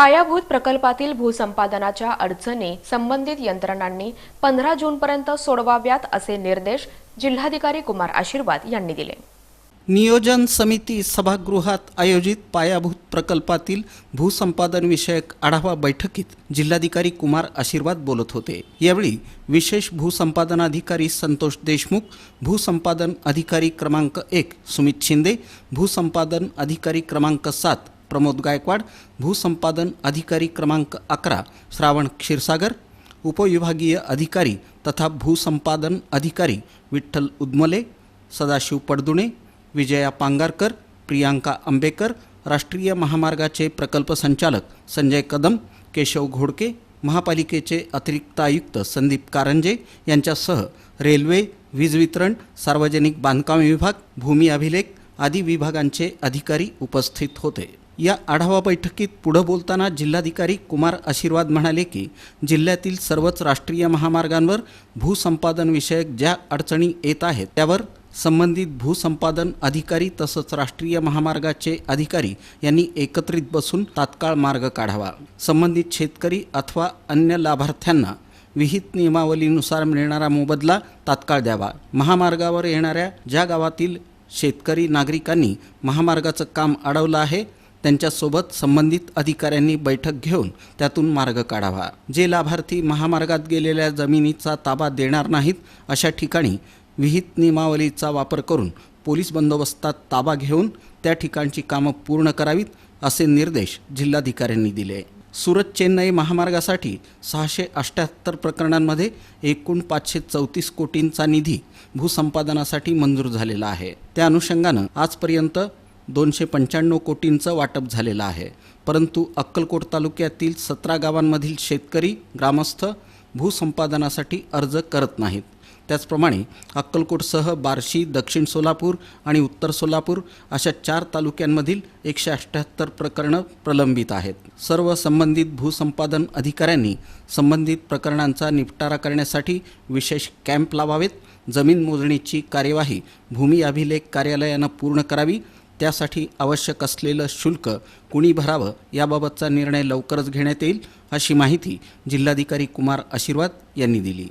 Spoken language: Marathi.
पायाभूत प्रकल्पातील भूसंपादनाच्या अडचणी संबंधित यंत्रणांनी पंधरा जूनपर्यंत सोडवाव्यात असे निर्देश जिल्हाधिकारी कुमार आशीर्वाद यांनी दिले. नियोजन समिती सभागृहात आयोजित पायाभूत प्रकल्पातील भूसंपादन विषयक आढावा बैठकीत जिल्हाधिकारी कुमार आशीर्वाद बोलत होते. यावेळी विशेष भूसंपादनाधिकारी संतोष देशमुख भूसंपादन अधिकारी क्रमांक एक सुमित शिंदे भूसंपादन अधिकारी क्रमांक सात प्रमोद गायकवाड भूसंपादन अधिकारी क्रमांक अकरा श्रावण क्षीरसागर उपविभागीय अधिकारी तथा भूसंपादन अधिकारी विठ्ठल उदमले सदाशिव पडदुणे विजया पांगारकर प्रियांका आंबेकर राष्ट्रीय महामार्गाचे प्रकल्प संचालक संजय कदम केशव घोडके महापालिकेचे अतिरिक्त आयुक्त संदीप कारंजे यांच्यासह रेल्वे वीज वितरण सार्वजनिक बांधकाम विभाग भूमी अभिलेख आदी विभागांचे अधिकारी उपस्थित होते. या आढावा बैठकीत पुढं बोलताना जिल्हाधिकारी कुमार आशीर्वाद म्हणाले की जिल्ह्यातील सर्वच राष्ट्रीय महामार्गांवर भूसंपादनविषयक ज्या अडचणी येत आहेत त्यावर संबंधित भूसंपादन अधिकारी तसंच राष्ट्रीय महामार्गाचे अधिकारी यांनी एकत्रित बसून तात्काळ मार्ग काढावा. संबंधित शेतकरी अथवा अन्य लाभार्थ्यांना विहित नियमावलीनुसार मिळणारा मोबदला तात्काळ द्यावा. महामार्गावर येणाऱ्या ज्या गावातील शेतकरी नागरिकांनी महामार्गाचं काम अडवलं आहे त्यांच्यासोबत संबंधित अधिकाऱ्यांनी बैठक घेऊन त्यातून मार्ग काढावा. जे लाभार्थी महामार्गात गेलेल्या जमिनीचा ताबा देणार नाहीत अशा ठिकाणी विहित नियमावलीचा वापर करून पोलीस बंदोबस्तात ताबा घेऊन त्या ठिकाणची कामं पूर्ण करावीत असे निर्देश जिल्हाधिकाऱ्यांनी दिले. सुरत चेन्नई महामार्गासाठी सहाशे अठ्ठ्याहत्तर प्रकरणांमध्ये एकूण पाचशे चौतीस कोटींचा निधी भूसंपादनासाठी मंजूर झालेला आहे. त्या अनुषंगानं आजपर्यंत दोनशे पंच्याण्णव कोटींचं वाटप झालेलं आहे. परंतु अक्कलकोट तालुक्यातील सतरा गावांमधील शेतकरी ग्रामस्थ भूसंपादनासाठी अर्ज करत नाहीत. त्याचप्रमाणे अक्कलकोटसह बार्शी दक्षिण सोलापूर आणि उत्तर सोलापूर अशा चार तालुक्यांमधील एकशे अठ्ठ्याहत्तर प्रकरणं प्रलंबित आहेत. सर्व संबंधित भूसंपादन अधिकाऱ्यांनी संबंधित प्रकरणांचा निपटारा करण्यासाठी विशेष कॅम्प लावावेत. जमीन मोजणीची कार्यवाही भूमी अभिलेख कार्यालयानं पूर्ण करावी. त्यासाठी आवश्यक असलेलं शुल्क कुणी भरावं याबाबतचा निर्णय लवकरच घेण्यात येईल अशी माहिती जिल्हाधिकारी कुमार आशीर्वाद यांनी दिली.